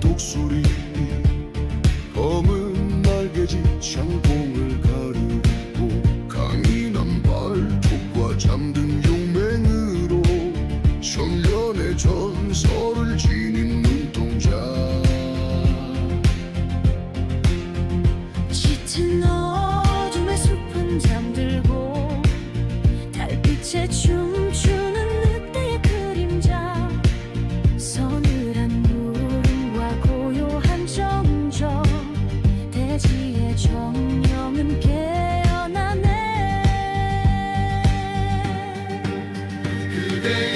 독수리. 검은 날개짓 창공을 가르고 강인한 발톱과 잠든 용맹으로 천년의 전설을 지닌 눈동자. 짙은 어둠의 숲은 잠들고 달빛에 추 성령은 깨어나네. 그대의